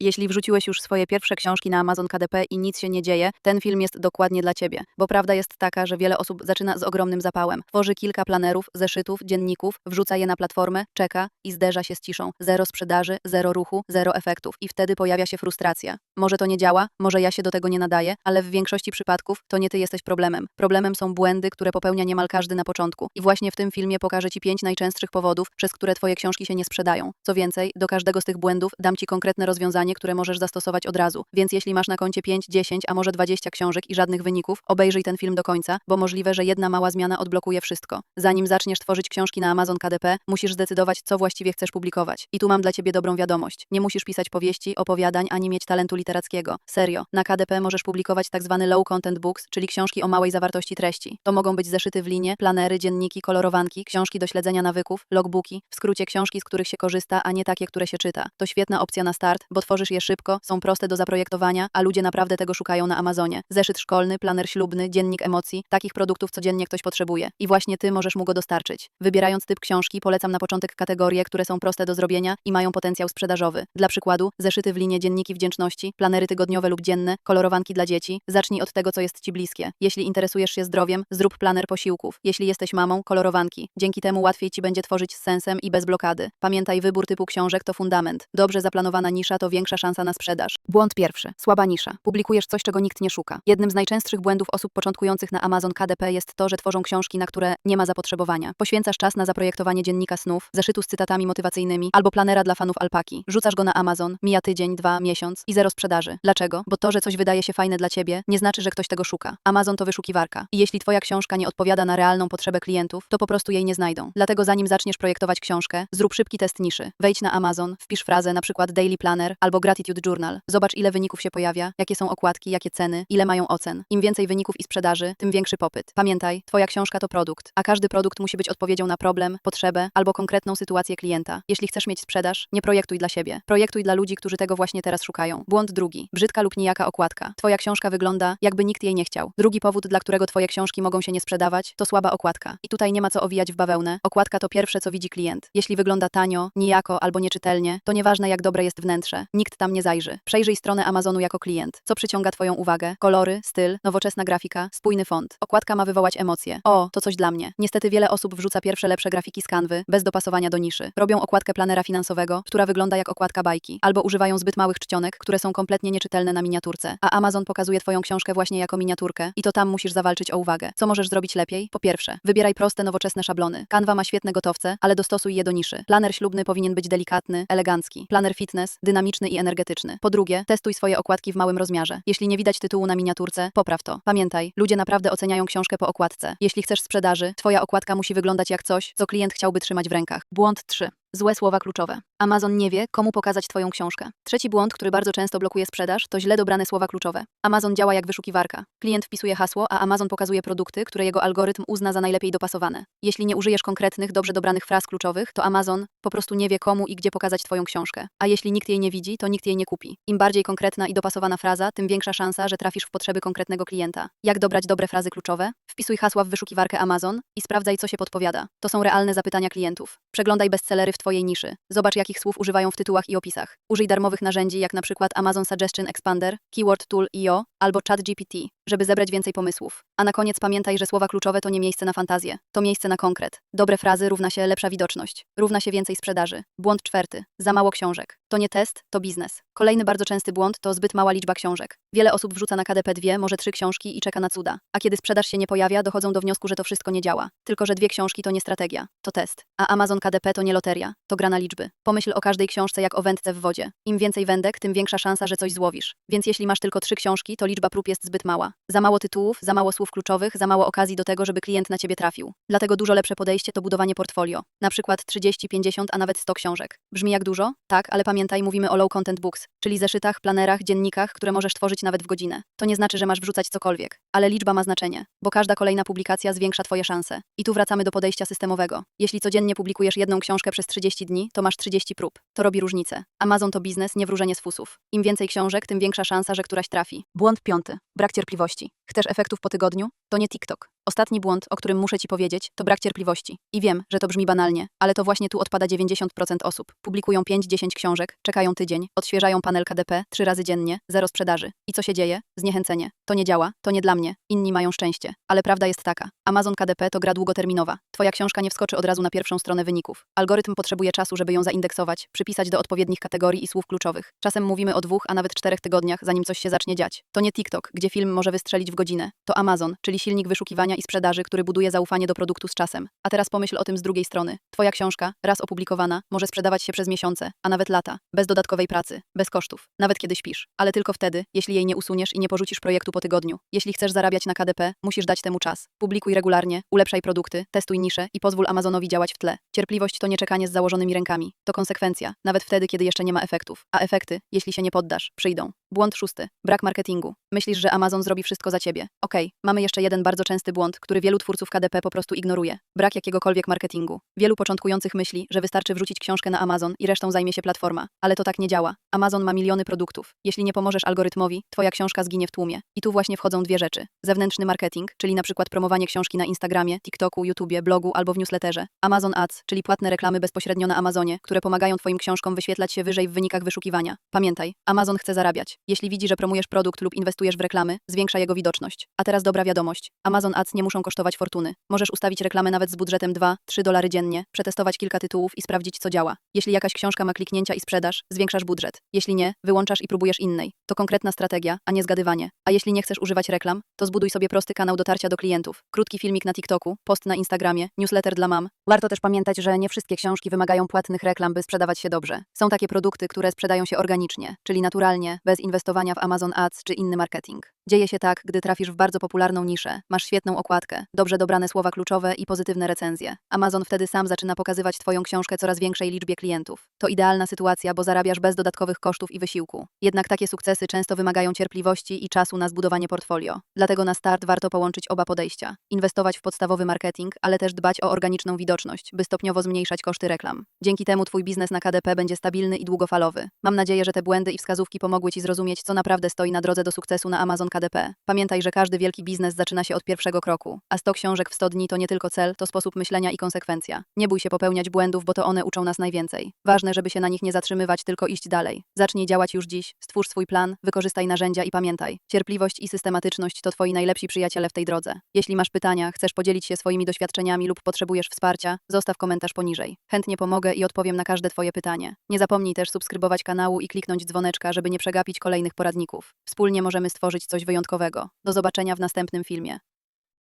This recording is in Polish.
Jeśli wrzuciłeś już swoje pierwsze książki na Amazon KDP i nic się nie dzieje, ten film jest dokładnie dla ciebie. Bo prawda jest taka, że wiele osób zaczyna z ogromnym zapałem. Tworzy kilka planerów, zeszytów, dzienników, wrzuca je na platformę, czeka i zderza się z ciszą. Zero sprzedaży, zero ruchu, zero efektów. I wtedy pojawia się frustracja. Może to nie działa, może ja się do tego nie nadaję, ale w większości przypadków to nie ty jesteś problemem. Problemem są błędy, które popełnia niemal każdy na początku. I właśnie w tym filmie pokażę ci pięć najczęstszych powodów, przez które twoje książki się nie sprzedają. Co więcej, do każdego z tych błędów dam ci konkretne które możesz zastosować od razu. Więc jeśli masz na koncie 5, 10, a może 20 książek i żadnych wyników, obejrzyj ten film do końca, bo możliwe, że jedna mała zmiana odblokuje wszystko. Zanim zaczniesz tworzyć książki na Amazon KDP, musisz zdecydować, co właściwie chcesz publikować. I tu mam dla ciebie dobrą wiadomość. Nie musisz pisać powieści, opowiadań, ani mieć talentu literackiego. Serio. Na KDP możesz publikować tak zwany low content books, czyli książki o małej zawartości treści. To mogą być zeszyty w linie, planery, dzienniki, kolorowanki, książki do śledzenia nawyków, logbooki, w skrócie książki, z których się korzysta, a nie takie, które się czyta. To świetna opcja na start, bo tworzysz je szybko, są proste do zaprojektowania, a ludzie naprawdę tego szukają na Amazonie. Zeszyt szkolny, planer ślubny, dziennik emocji, takich produktów codziennie ktoś potrzebuje. I właśnie ty możesz mu go dostarczyć. Wybierając typ książki, polecam na początek kategorie, które są proste do zrobienia i mają potencjał sprzedażowy. Dla przykładu, zeszyty w linie dzienniki wdzięczności, planery tygodniowe lub dzienne, kolorowanki dla dzieci. Zacznij od tego, co jest ci bliskie. Jeśli interesujesz się zdrowiem, zrób planer posiłków. Jeśli jesteś mamą, kolorowanki. Dzięki temu łatwiej ci będzie tworzyć z sensem i bez blokady. Pamiętaj, wybór typu książek to fundament. Dobrze zaplanowana nisza to większa szansa na sprzedaż. Błąd pierwszy. Słaba nisza. Publikujesz coś, czego nikt nie szuka. Jednym z najczęstszych błędów osób początkujących na Amazon KDP jest to, że tworzą książki, na które nie ma zapotrzebowania. Poświęcasz czas na zaprojektowanie dziennika snów, zeszytu z cytatami motywacyjnymi albo planera dla fanów alpaki. Rzucasz go na Amazon, mija tydzień, dwa, miesiąc i zero sprzedaży. Dlaczego? Bo to, że coś wydaje się fajne dla ciebie, nie znaczy, że ktoś tego szuka. Amazon to wyszukiwarka. I jeśli twoja książka nie odpowiada na realną potrzebę klientów, to po prostu jej nie znajdą. Dlatego zanim zaczniesz projektować książkę, zrób szybki test niszy. Wejdź na Amazon, wpisz frazę na przykład Daily Planner albo Gratitude Journal. Zobacz ile wyników się pojawia, jakie są okładki, jakie ceny, ile mają ocen. Im więcej wyników i sprzedaży, tym większy popyt. Pamiętaj, twoja książka to produkt, a każdy produkt musi być odpowiedzią na problem, potrzebę albo konkretną sytuację klienta. Jeśli chcesz mieć sprzedaż, nie projektuj dla siebie. Projektuj dla ludzi, którzy tego właśnie teraz szukają. Błąd drugi. Brzydka lub nijaka okładka. Twoja książka wygląda, jakby nikt jej nie chciał. Drugi powód, dla którego twoje książki mogą się nie sprzedawać, to słaba okładka. I tutaj nie ma co owijać w bawełnę. Okładka to pierwsze, co widzi klient. Jeśli wygląda tanio, nijako albo nieczytelnie, to nieważne jak dobre jest wnętrze. Nikt tam nie zajrzy. Przejrzyj stronę Amazonu jako klient. Co przyciąga twoją uwagę? Kolory, styl, nowoczesna grafika, spójny font. Okładka ma wywołać emocje. O, to coś dla mnie. Niestety wiele osób wrzuca pierwsze lepsze grafiki z kanwy, bez dopasowania do niszy. Robią okładkę planera finansowego, która wygląda jak okładka bajki. Albo używają zbyt małych czcionek, które są kompletnie nieczytelne na miniaturce. A Amazon pokazuje twoją książkę właśnie jako miniaturkę i to tam musisz zawalczyć o uwagę. Co możesz zrobić lepiej? Po pierwsze, wybieraj proste, nowoczesne szablony. Canva ma świetne gotowce, ale dostosuj je do niszy. Planer ślubny powinien być delikatny, elegancki. Planer fitness, dynamiczny i energetyczny. Po drugie, testuj swoje okładki w małym rozmiarze. Jeśli nie widać tytułu na miniaturce, popraw to. Pamiętaj, ludzie naprawdę oceniają książkę po okładce. Jeśli chcesz sprzedaży, twoja okładka musi wyglądać jak coś, co klient chciałby trzymać w rękach. Błąd 3. Złe słowa kluczowe. Amazon nie wie, komu pokazać Twoją książkę. Trzeci błąd, który bardzo często blokuje sprzedaż, to źle dobrane słowa kluczowe. Amazon działa jak wyszukiwarka. Klient wpisuje hasło, a Amazon pokazuje produkty, które jego algorytm uzna za najlepiej dopasowane. Jeśli nie użyjesz konkretnych, dobrze dobranych fraz kluczowych, to Amazon po prostu nie wie, komu i gdzie pokazać Twoją książkę. A jeśli nikt jej nie widzi, to nikt jej nie kupi. Im bardziej konkretna i dopasowana fraza, tym większa szansa, że trafisz w potrzeby konkretnego klienta. Jak dobrać dobre frazy kluczowe? Wpisuj hasła w wyszukiwarkę Amazon i sprawdzaj, co się podpowiada. To są realne zapytania klientów. Przeglądaj bestsellery w Twojej niszy. Zobacz, jakich słów używają w tytułach i opisach. Użyj darmowych narzędzi, jak na przykład Amazon Suggestion Expander, Keyword Tool IO albo ChatGPT, żeby zebrać więcej pomysłów. A na koniec pamiętaj, że słowa kluczowe to nie miejsce na fantazję, to miejsce na konkret. Dobre frazy równa się lepsza widoczność, równa się więcej sprzedaży. Błąd czwarty. Za mało książek. To nie test, to biznes. Kolejny bardzo częsty błąd to zbyt mała liczba książek. Wiele osób wrzuca na KDP dwie, może trzy książki i czeka na cuda. A kiedy sprzedaż się nie pojawia, dochodzą do wniosku, że to wszystko nie działa. Tylko, że dwie książki to nie strategia, to test. A Amazon KDP to nie loteria, to gra na liczby. Pomyśl o każdej książce jak o wędce w wodzie. Im więcej wędek, tym większa szansa, że coś złowisz. Więc jeśli masz tylko trzy książki, to liczba prób jest zbyt mała. Za mało tytułów, za mało słów kluczowych, za mało okazji do tego, żeby klient na ciebie trafił. Dlatego dużo lepsze podejście to budowanie portfolio. Na przykład 30, 50, a nawet 100 książek. Brzmi jak dużo? Tak, ale pamiętaj, mówimy o low content books, czyli zeszytach, planerach, dziennikach, które możesz tworzyć nawet w godzinę. To nie znaczy, że masz wrzucać cokolwiek, ale liczba ma znaczenie, bo każda kolejna publikacja zwiększa twoje szanse. I tu wracamy do podejścia systemowego. Jeśli codziennie publikujesz jedną książkę przez 30 dni, to masz 30 prób. To robi różnicę. Amazon to biznes, nie wróżenie z fusów. Im więcej książek, tym większa szansa, że któraś trafi. Błąd piąty. Brak cierpliwości. Chcesz efektów po tygodniu? To nie TikTok. Ostatni błąd, o którym muszę ci powiedzieć, to brak cierpliwości. I wiem, że to brzmi banalnie, ale to właśnie tu odpada 90% osób. Publikują 5-10 książek, czekają tydzień, odświeżają panel KDP trzy razy dziennie, zero sprzedaży. I co się dzieje? Zniechęcenie. To nie działa, to nie dla mnie, inni mają szczęście. Ale prawda jest taka. Amazon KDP to gra długoterminowa. Twoja książka nie wskoczy od razu na pierwszą stronę wyników. Algorytm potrzebuje czasu, żeby ją zaindeksować, przypisać do odpowiednich kategorii i słów kluczowych. Czasem mówimy o dwóch, a nawet czterech tygodniach, zanim coś się zacznie dziać. To nie TikTok, gdzie film może wystrzelić w godzinę. To Amazon, czyli silnik wyszukiwania i sprzedaży, który buduje zaufanie do produktu z czasem. A teraz pomyśl o tym z drugiej strony. Twoja książka, raz opublikowana, może sprzedawać się przez miesiące, a nawet lata, bez dodatkowej pracy, bez kosztów, nawet kiedy śpisz. Ale tylko wtedy, jeśli jej nie usuniesz i nie porzucisz projektu po tygodniu. Jeśli chcesz zarabiać na KDP, musisz dać temu czas. Publikuj regularnie, ulepszaj produkty, testuj nisze i pozwól Amazonowi działać w tle. Cierpliwość to nie czekanie z założonymi rękami. To konsekwencja, nawet wtedy, kiedy jeszcze nie ma efektów. A efekty, jeśli się nie poddasz, przyjdą. Błąd szósty. Brak marketingu. Myślisz, że Amazon zrobi wszystko za ciebie. Okej, mamy jeszcze jeden bardzo częsty błąd, który wielu twórców KDP po prostu ignoruje. Brak jakiegokolwiek marketingu. Wielu początkujących myśli, że wystarczy wrzucić książkę na Amazon i resztą zajmie się platforma. Ale to tak nie działa. Amazon ma miliony produktów. Jeśli nie pomożesz algorytmowi, twoja książka zginie w tłumie. I tu właśnie wchodzą dwie rzeczy. Zewnętrzny marketing, czyli na przykład promowanie książki na Instagramie, TikToku, YouTubie, blogu albo w newsletterze. Amazon Ads, czyli płatne reklamy bezpośrednio na Amazonie, które pomagają twoim książkom wyświetlać się wyżej w wynikach wyszukiwania. Pamiętaj, Amazon chce zarabiać. Jeśli widzi, że promujesz produkt lub inwestujesz w reklamy, zwiększa jego widoczność. A teraz dobra wiadomość. Amazon Ads nie muszą kosztować fortuny. Możesz ustawić reklamę nawet z budżetem 2-3 dolary dziennie, przetestować kilka tytułów i sprawdzić, co działa. Jeśli jakaś książka ma kliknięcia i sprzedaż, zwiększasz budżet. Jeśli nie, wyłączasz i próbujesz innej. To konkretna strategia, a nie zgadywanie. A jeśli nie chcesz używać reklam, to zbuduj sobie prosty kanał dotarcia do klientów. Krótki filmik na TikToku, post na Instagramie, newsletter dla mam. Warto też pamiętać, że nie wszystkie książki wymagają płatnych reklam, by sprzedawać się dobrze. Są takie produkty, które sprzedają się organicznie, czyli naturalnie, bez inwestowania w Amazon Ads czy inny marketing. Dzieje się tak, gdy trafisz w bardzo popularną niszę, masz świetną okładkę, dobrze dobrane słowa kluczowe i pozytywne recenzje. Amazon wtedy sam zaczyna pokazywać Twoją książkę coraz większej liczbie klientów. To idealna sytuacja, bo zarabiasz bez dodatkowych kosztów i wysiłku. Jednak takie sukcesy często wymagają cierpliwości i czasu na zbudowanie portfolio. Dlatego na start warto połączyć oba podejścia. Inwestować w podstawowy marketing, ale też dbać o organiczną widoczność, by stopniowo zmniejszać koszty reklam. Dzięki temu Twój biznes na KDP będzie stabilny i długofalowy. Mam nadzieję, że te błędy i wskazówki pomogły Ci zrozumieć, co naprawdę stoi na drodze do sukcesu na Amazon Pamiętaj, że każdy wielki biznes zaczyna się od pierwszego kroku, a 100 książek w 100 dni to nie tylko cel, to sposób myślenia i konsekwencja. Nie bój się popełniać błędów, bo to one uczą nas najwięcej. Ważne, żeby się na nich nie zatrzymywać, tylko iść dalej. Zacznij działać już dziś, stwórz swój plan, wykorzystaj narzędzia i pamiętaj. Cierpliwość i systematyczność to Twoi najlepsi przyjaciele w tej drodze. Jeśli masz pytania, chcesz podzielić się swoimi doświadczeniami lub potrzebujesz wsparcia, zostaw komentarz poniżej. Chętnie pomogę i odpowiem na każde Twoje pytanie. Nie zapomnij też subskrybować kanału i kliknąć dzwoneczka, żeby nie przegapić kolejnych poradników. Wspólnie możemy stworzyć coś wyjątkowego. Do zobaczenia w następnym filmie.